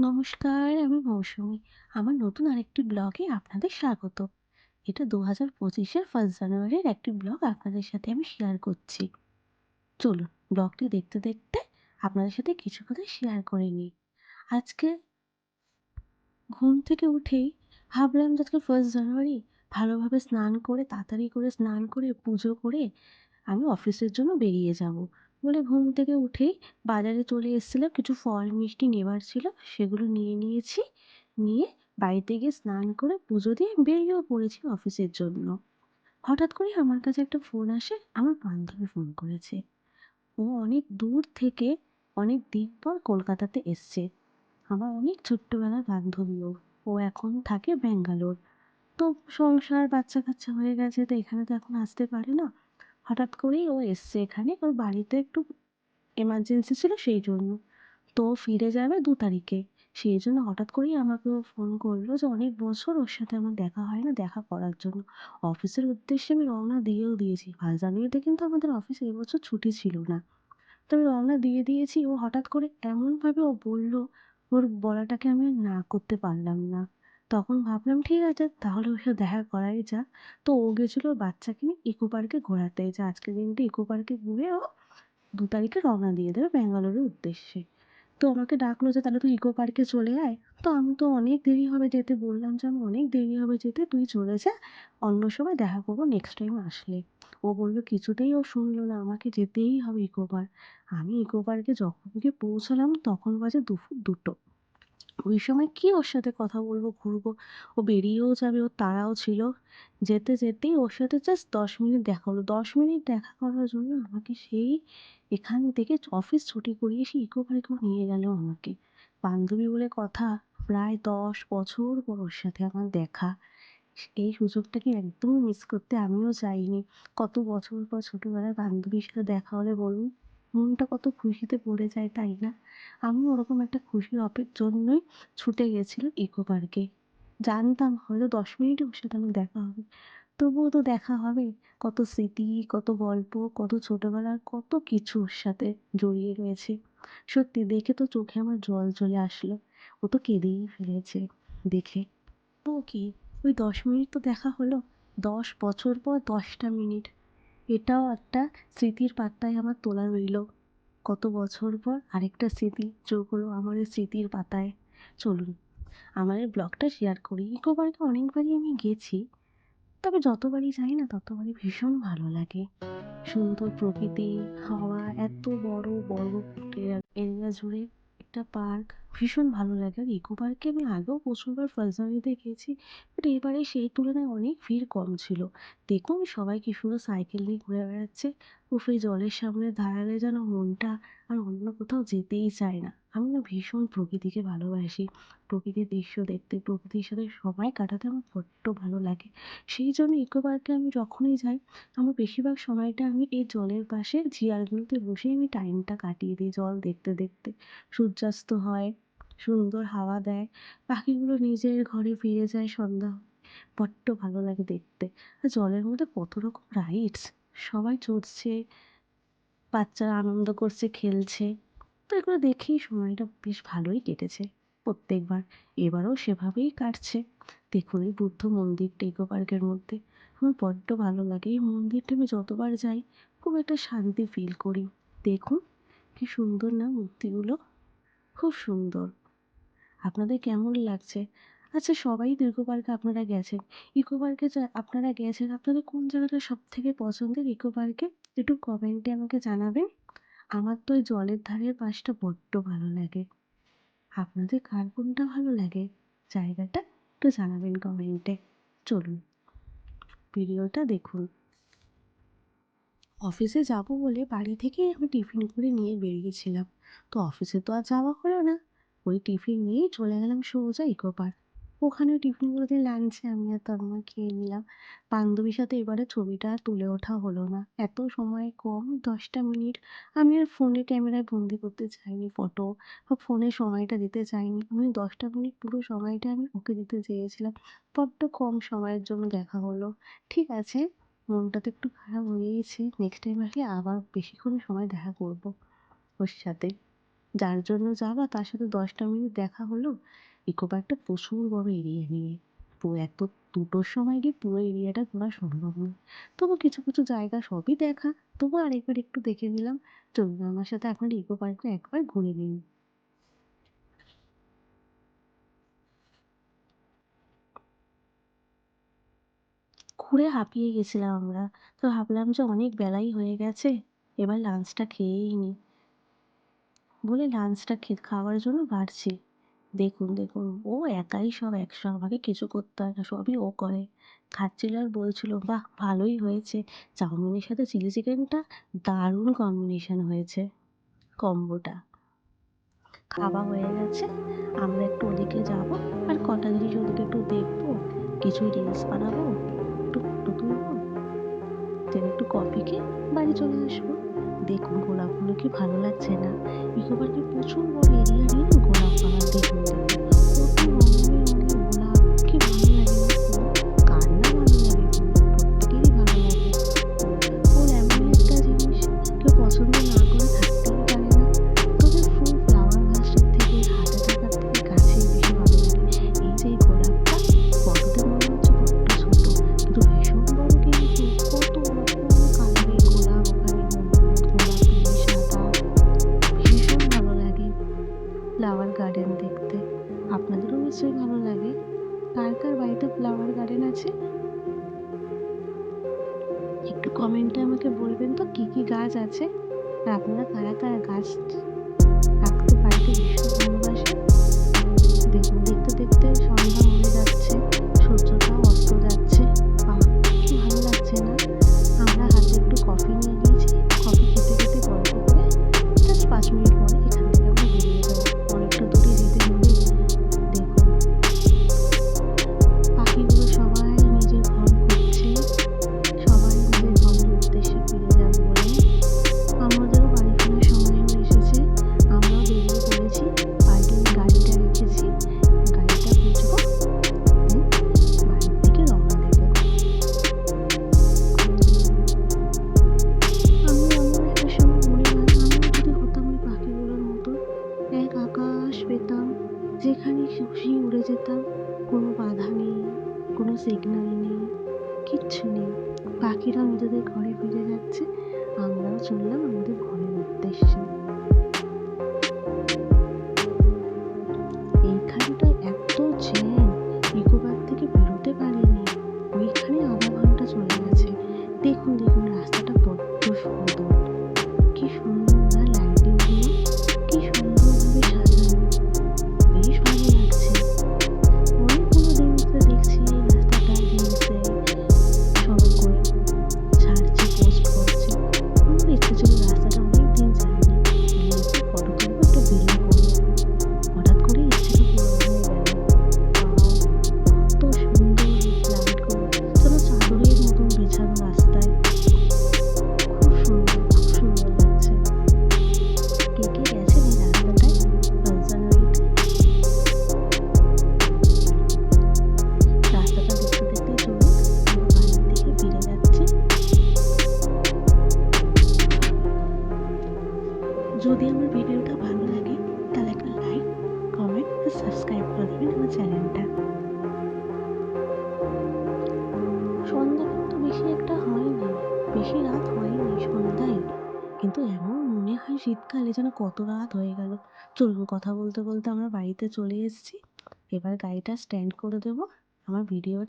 নমস্কার, আমি মৌসুমি। আমার নতুন আরেকটি ব্লগে আপনাদের স্বাগত। এটা ২০২৫ এর 1st জানুয়ারির একটি ব্লগ আপনাদের সাথে আমি শেয়ার করছি। চলুন ব্লগটি দেখতে দেখতে আপনাদের সাথে কিছু কথা শেয়ার করে নিই। আজকে ঘুম থেকে উঠেই ভাবলাম যে আজকে ফার্স্ট জানুয়ারি ভালোভাবে স্নান করে তাড়াতাড়ি করে স্নান করে পুজো করে আমি অফিসের জন্য বেরিয়ে যাব বলে ঘুম থেকে উঠেই বাজারে চলে এসেছিলাম। কিছু ফল, মিষ্টি নেবার ছিল, সেগুলো নিয়ে নিয়েছি। নিয়ে বাড়িতে গিয়ে স্নান করে পুজো দিয়ে বেরিয়েও পড়েছি অফিসের জন্য। হঠাৎ করে আমার কাছে একটা ফোন আসে, আমার বান্ধবী ফোন করেছে। ও অনেক দূর থেকে অনেক দিন পর কলকাতাতে এসছে। আমার অনেক ছোট্টবেলার বান্ধবী ও ও এখন থাকে ব্যাঙ্গালোর। তো সংসার বাচ্চা কাচ্চা হয়ে গেছে, তো এখানে তো এখন আসতে পারে না। হঠাৎ করেই ও এসছে এখানে। ওর বাড়িতে একটু এমার্জেন্সি ছিল সেই জন্য। তো ফিরে যাবে দু তারিখে। সেই জন্য হঠাৎ করেই আমাকে ফোন করল যে অনেক বছর ওর সাথে আমার দেখা হয় না, দেখা করার জন্য। অফিসের উদ্দেশ্যে আমি রওনা দিয়েও দিয়েছি। ফার্স্ট জানুয়ারিতে কিন্তু আমাদের অফিস এবছর ছুটি ছিল না। তো আমি রওনা দিয়ে দিয়েছি। ও হঠাৎ করে এমনভাবে ও বলল, ওর বলাটাকে আমি না করতে পারলাম না। তখন ভাবলাম, ঠিক আছে, তাহলে ওর সাথে দেখা করাই যাক। তো ও গেছিল বাচ্চাকে নিয়ে ইকো পার্কে ঘোরাতে। যে আজকের দিনটা ইকো পার্কে ঘুরে ও দু তারিখে রওনা দিয়ে দেবে ব্যাঙ্গালোরের উদ্দেশ্যে। তো আমাকে ডাকলো যে, তাহলে তুই ইকো পার্কে চলে আয়। তো আমি তো অনেক দেরি হবে যেতে বললাম যে আমার অনেক দেরি হবে যেতে, তুই চলে যা, অন্য সময় দেখা করব নেক্সট টাইম আসলে। ও বলল, কিছুতেই ও শুনলো না, আমাকে যেতেই হবে ইকো পার্ক। আমি ইকো পার্কে যখন গিয়ে পৌঁছালাম, তখন বাজে দুপুর দুটো। ওই সময় কি ওর সাথে কথা বলব, ঘুরবো? ও বেরিয়েও যাবে ওর তাড়াও ছিল। যেতে যেতেই ওর সাথে জাস্ট দশ মিনিট দেখা হলো। দশ মিনিট দেখা করার জন্য আমাকে সেই এখান থেকে অফিস ছুটি করিয়ে সে ইকো পার্কেও নিয়ে গেল আমাকে। বান্ধবী বলে কথা, প্রায় দশ বছর পর ওর সাথে আমার দেখা। এই সুযোগটাকে একদমই মিস করতে আমিও চাইনি কত বছর পর ছোটোবেলার বান্ধবীর সাথে দেখা হলে বলুন? মনটা কত খুশিতে পড়ে যায়, তাই না? আমি ওরকম একটা খুশির অপের জন্যই ছুটে গেছিলাম ইকো পার্কে। জানতাম হয়তো দশ মিনিটে ওর সাথে আমার দেখা হবে। তবুও তো দেখা হবে। কত স্মৃতি, কত গল্প, কত ছোটোবেলার কত কিছু ওর সাথে জড়িয়ে রয়েছে। সত্যি, দেখে তো চোখে আমার জল চলে আসলো। ও তো কেঁদেই ফেলেছে দেখে। ও কি? ওই দশ মিনিট তো দেখা হলো। দশ বছর পর দশটা মিনিট। এটাও একটা স্মৃতির পাতায় আমার তোলা রইল। কত বছর পর আরেকটা স্মৃতি যোগ হলো আমার এই স্মৃতির পাতায়। চলুন, আমার এই ব্লগটা শেয়ার করি। ইকো পার্কে অনেকবারই আমি গেছি, তবে যতবারই যাই না ততবারই ভীষণ ভালো লাগে। সুন্দর প্রকৃতি, হাওয়া, এত বড় বড় এরিয়া জুড়ে একটা পার্ক ভীষণ ভালো লাগে। আর ইকো পার্কে আমি আগেও প্রচুরবার ফার্স্ট গেছি বাট এবারে সেই তুলনায় অনেক ভিড় কম ছিল। দেখুন সবাই কি সুন্দর সাইকেল নিয়ে ঘুরে বেড়াচ্ছে। উফ, এই জলের সামনে দাঁড়ালে যেন মনটা আর অন্য কোথাও যেতেই চায় না। আমি না ভীষণ প্রকৃতিকে ভালোবাসি। প্রকৃতির দৃশ্য দেখতে, প্রকৃতির সাথে সময় কাটাতে আমার বড্ড ভালো লাগে। সেই জন্য ইকো পার্কে আমি যখনই যাই, আমার বেশিরভাগ সময়টা আমি এই জলের পাশে চেয়ারগুলোতে বসেই আমি টাইমটা কাটিয়ে দিই, জল দেখতে দেখতে। সূর্যাস্ত হয়, সুন্দর হাওয়া দেয় পাখিগুলো নিজের ঘরে ফিরে যায় সন্ধ্যা বড্ড ভালো লাগে দেখতে। আর জলের মধ্যে কত রকম রাইডস সবাই চড়ছে, বাচ্চারা আনন্দ করছে, খেলছে। তো এগুলো দেখেই সময়টা বেশ ভালোই কেটেছে। প্রত্যেকবার এবারেও সেভাবেই কাটছে। দেখুন এই বুদ্ধ মন্দিরটা ইকো পার্কের মধ্যে। আমার বড্ড ভালো লাগে এই মন্দিরটা। আমি যতবার যাই খুব একটা শান্তি ফিল করি। দেখুন কি সুন্দর না মূর্তিগুলো। খুব সুন্দর। আপনাদের কেমন লাগছে? আচ্ছা সবাই ইকো পার্কে আপনারা গেছেন। ইকো পার্কে আপনারা গেছেন, আপনাদের কোন জায়গাটা সব থেকে পছন্দের ইকো পার্কে একটু কমেন্টে আমাকে জানাবেন। আমার তো ওই জলের ধারের পাশটা বড্ড ভালো লাগে। আপনাদের কার কোনটা ভালো লাগে? জায়গাটা একটু জানাবেন কমেন্টে। চলুন, ভিডিওটা দেখুন। অফিসে যাব বলে বাড়ি থেকেই আমি টিফিন করে নিয়ে বেরিয়েছিলাম। তো অফিসে তো আর যাওয়া হলো না। ওই টিফিন নিয়েই চলে গেলাম সোজা ইকো পার্ক। ওখানে টিফিনগুলো দিয়ে লাঞ্চে আমি আর তন্মা খেয়ে নিলাম। বান্ধবীর সাথে এবারে ছবিটা আর তুলে ওঠা হলো না। এত সময় কম, দশটা মিনিট। আমি আর ফোনে ক্যামেরায় বন্দি করতে চাইনি ফটো বা ফোনে সময়টা দিতে চাইনি। আমি দশটা মিনিট পুরো সময়টা আমি ওকে দিতে চেয়েছিলাম। বড্ড কম সময়ের জন্য দেখা হলো। ঠিক আছে, মনটা তো একটু খারাপ হয়েইছে। নেক্সট টাইম আসলে আবার বেশিক্ষণ সময় দেখা করব ওর সাথে। যার জন্য যাওয়া তার সাথে দশটা মিনিট দেখা হলো। ইকো পার্কটা প্রচুর বড় এরিয়া নিয়ে পুরো এত দুটোর সময় গিয়ে পুরো এরিয়াটা ঘোরা সম্ভব নয়। তবু কিছু কিছু জায়গা সবই দেখা। তবু আরেকবার একটু দেখে নিলাম। চলুন, আমার সাথে আপনার ইকো পার্কটা একবার ঘুরে নিন ঘুরে হাঁপিয়ে গেছিলাম আমরা। তো ভাবলাম যে অনেক বেলাই হয়ে গেছে, এবার লাঞ্চটা খেয়েই নি। বলে লাঞ্চটা খে, খাওয়ার জন্য বাড়ছি। দেখুন দেখুন। ও একাই সব একশো আমাকে কিছু করতে হয় না, সবই ও করে। খাচ্ছিল আর বলছিল, বাহ, ভালোই হয়েছে। চাউমিনের সাথে চিলি চিকেনটা দারুণ কম্বিনেশন হয়েছে কম্বোটা খাওয়া হয়ে গেছে। আমরা একটু ওদিকে যাব আর কটা জিনিস ওদিকে একটু দেখব। কিছু রিলস বানাবো, একটু ফটো তুলবো দেন একটু কফি খেয়ে বাড়ি চলে আসব। দেখুন গোলাপগুলো কি ভালো লাগছে না। ইকো পার্কে প্রচুর বড় এরিয়া নিয়ে গোলাপ বাগান দেখুন। নিশ্চয়ই ভালো লাগে। কার কার বাড়িতে ফ্লাওয়ার গার্ডেন আছে? একটু কমেন্টে আমাকে বলবেন তো, কি কি গাছ আছে? আর আপনারা কারা কারা গাছ রাখতে বাড়িতে ভীষণ চললাম আমাদের ঘরের উদ্দেশ্যে। বেশি রাত হয়নি, সন্ধ্যায়। কিন্তু এমন মনে হয় শীতকালে যেন কত রাত হয়ে গেল। চলুন কথা বলতে বলতে আমরা বাড়িতে চলে এসেছি। এবার গাড়িটা স্ট্যান্ড করে দেবো। আমার ভিডিওটা